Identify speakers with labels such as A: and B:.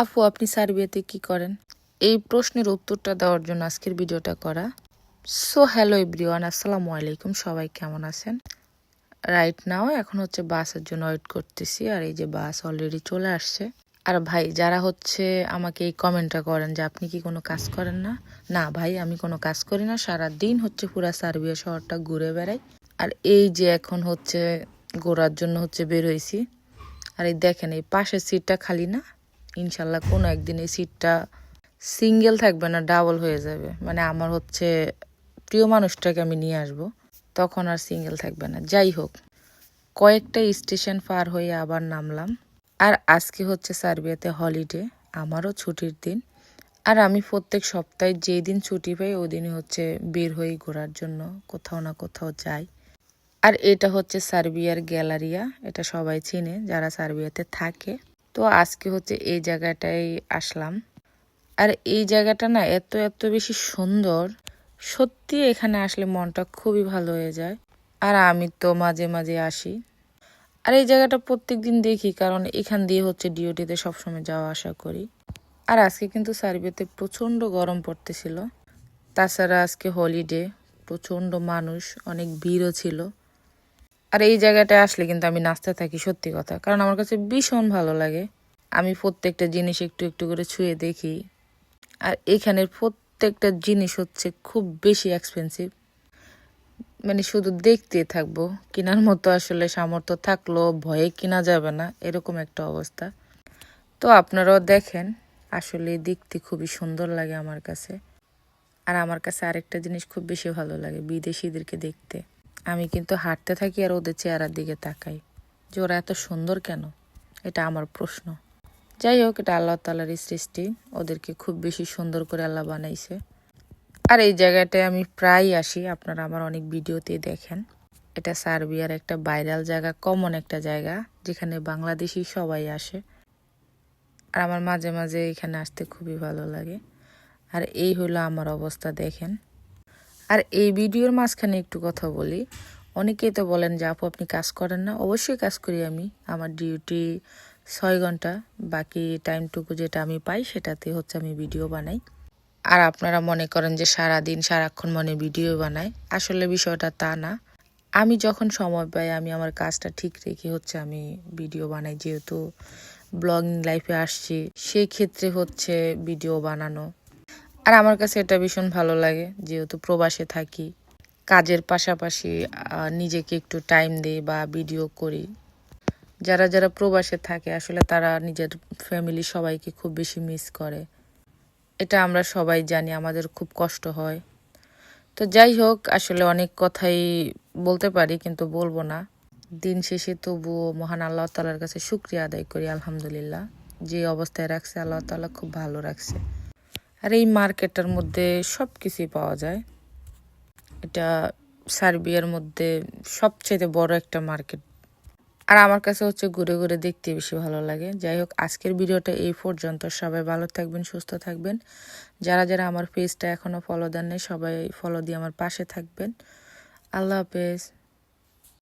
A: আপু, আপনি সার্বিয়াতে কি করেন? এই প্রশ্নের উত্তরটা দেওয়ার জন্য আজকের ভিডিওটা করা। সো হ্যালো এভরিওয়ান আসসালামু আলাইকুম। সবাই কেমন আছেন? রাইট নাও এখন হচ্ছে বাসের জন্য ওয়েট করতেছি, আর এই যে বাস অলরেডি চলে আসছে। আর ভাই, যারা হচ্ছে আমাকে এই কমেন্টটা করেন যে আপনি কি কোনো কাজ করেন না? না ভাই, আমি কোনো কাজ করি না। সারা দিন হচ্ছে পুরা সার্বিয়া শহরটা ঘুরে বেড়াই। আর এই যে এখন হচ্ছে ঘোরার জন্য হচ্ছে বের হয়েছি। আর এই দেখেন, এই পাশের সিটটা খালি না? ইনশাল্লাহ কোনো একদিন এই সিটটা সিঙ্গেল থাকবে না ডাবল হয়ে যাবে। মানে আমার হচ্ছে প্রিয় মানুষটাকে আমি নিয়ে আসব, তখন আর সিঙ্গেল থাকবে না। যাই হোক, কয়েকটা স্টেশন পার হয়ে আবার নামলাম। আর আজকে হচ্ছে সার্বিয়াতে হলিডে আমারও ছুটির দিন। আর আমি প্রত্যেক সপ্তাহে যেই দিন ছুটি পাই ওই দিনই হচ্ছে বের হয়ে ঘোরার জন্য, কোথাও না কোথাও যাই। আর এটা হচ্ছে সার্বিয়ার গ্যালারিয়া, এটা সবাই চিনে, যারা সার্বিয়াতে থাকে। তো আজকে হচ্ছে এই জায়গাটায় আসলাম। আর এই জায়গাটা না এত এত বেশি সুন্দর। সত্যি এখানে আসলে মনটা খুবই ভালো হয়ে যায়। আর আমি তো মাঝে মাঝে আসি। আর এই জায়গাটা প্রত্যেক দিন দেখি, কারণ এখান দিয়ে হচ্ছে ডিওটিতে সবসময় যাওয়া আসা করি। আর আজকে কিন্তু সার্বিয়াতে প্রচণ্ড গরম পড়তেছিল। তাছাড়া আজকে হলিডে প্রচণ্ড মানুষ, অনেক ভিড়ও ছিল। আর এই জায়গাটায় আসলে কিন্তু আমি নাচতে থাকি সত্যি কথা, কারণ আমার কাছে ভীষণ ভালো লাগে। আমি প্রত্যেকটা জিনিস একটু একটু করে ছুঁয়ে দেখি। আর এখানের প্রত্যেকটা জিনিস হচ্ছে খুব বেশি এক্সপেন্সিভ মানে শুধু দেখতে থাকব, কেনার মতো আসলে সামর্থ্য থাকলেও ভয়ে কিনা যাবে না, এরকম একটা অবস্থা। তো আপনারাও দেখেন, আসলে দেখতে খুবই সুন্দর লাগে আমার কাছে। আর আমার কাছে আরেকটা জিনিস খুব বেশি ভালো লাগে, বিদেশিদেরকে দেখতে। আমি কিন্তু হাঁটতে থাকি আর ওদের চেহারার দিকে তাকাই। যে ওরা এত সুন্দর কেন? এটা আমার প্রশ্ন। যাই হোক, এটা আল্লাহ তালারই সৃষ্টি। ওদেরকে খুব বেশি সুন্দর করে আল্লাহ বানাইছে। আর এই জায়গাটায় আমি প্রায় আসি। আপনারা আমার অনেক ভিডিওতে দেখেন। এটা সার্বিয়ার একটা ভাইরাল জায়গা, কমন একটা জায়গা, যেখানে বাংলাদেশি সবাই আসে। আর আমার মাঝে মাঝে এখানে আসতে খুবই ভালো লাগে। আর এই হলো আমার অবস্থা, দেখেন। আর এই ভিডিওর মাঝখানে একটু কথা বলি। অনেকেই তো বলেন যে, আপু, আপনি কাজ করেন না? অবশ্যই কাজ করি আমি। আমার ডিউটি ছয় ঘণ্টা, বাকি টাইমটুকু যেটা আমি পাই সেটাতে হচ্ছে আমি ভিডিও বানাই। আর আপনারা মনে করেন যে সারা দিন সারাক্ষণ মনে ভিডিও বানাই। আসলে বিষয়টা তা না। আমি যখন সময় পাই, আমি আমার কাজটা ঠিক রেখে হচ্ছে আমি ভিডিও বানাই। যেহেতু ব্লগিং লাইফে আসছি সেই ক্ষেত্রে হচ্ছে ভিডিও বানানো। আর আমার কাছে এটা ভীষণ ভালো লাগে, যেহেতু প্রবাসে থাকি। কাজের পাশাপাশি নিজেকে একটু টাইম দিই বা ভিডিও করি। যারা যারা প্রবাসে থাকে, আসলে তারা নিজের ফ্যামিলি সবাইকে খুব বেশি মিস করে। এটা আমরা সবাই জানি, আমাদের খুব কষ্ট হয়। তো যাই হোক, আসলে অনেক কথাই বলতে পারি, কিন্তু বলব না। দিন শেষে তবুও মহান আল্লাহ তালার কাছে শুক্রিয়া আদায় করি, আলহামদুলিল্লাহ। যে অবস্থায় রাখছে, আল্লাহ তালা খুব ভালো রাখছে। আর এই মার্কেটটার মধ্যে সব কিছুই পাওয়া যায়। এটা সার্বিয়ার মধ্যে সবচেয়ে বড় একটা মার্কেট। আর আমার কাছে হচ্ছে ঘুরে ঘুরে দেখতে বেশি ভালো লাগে। যাই হোক, আজকের ভিডিওটা এই পর্যন্ত। সবাই ভালো থাকবেন, সুস্থ থাকবেন। যারা যারা আমার পেজটা এখনও ফলো দেন নাই সবাই ফলো দিয়ে আমার পাশে থাকবেন। আল্লাহ হাফেজ।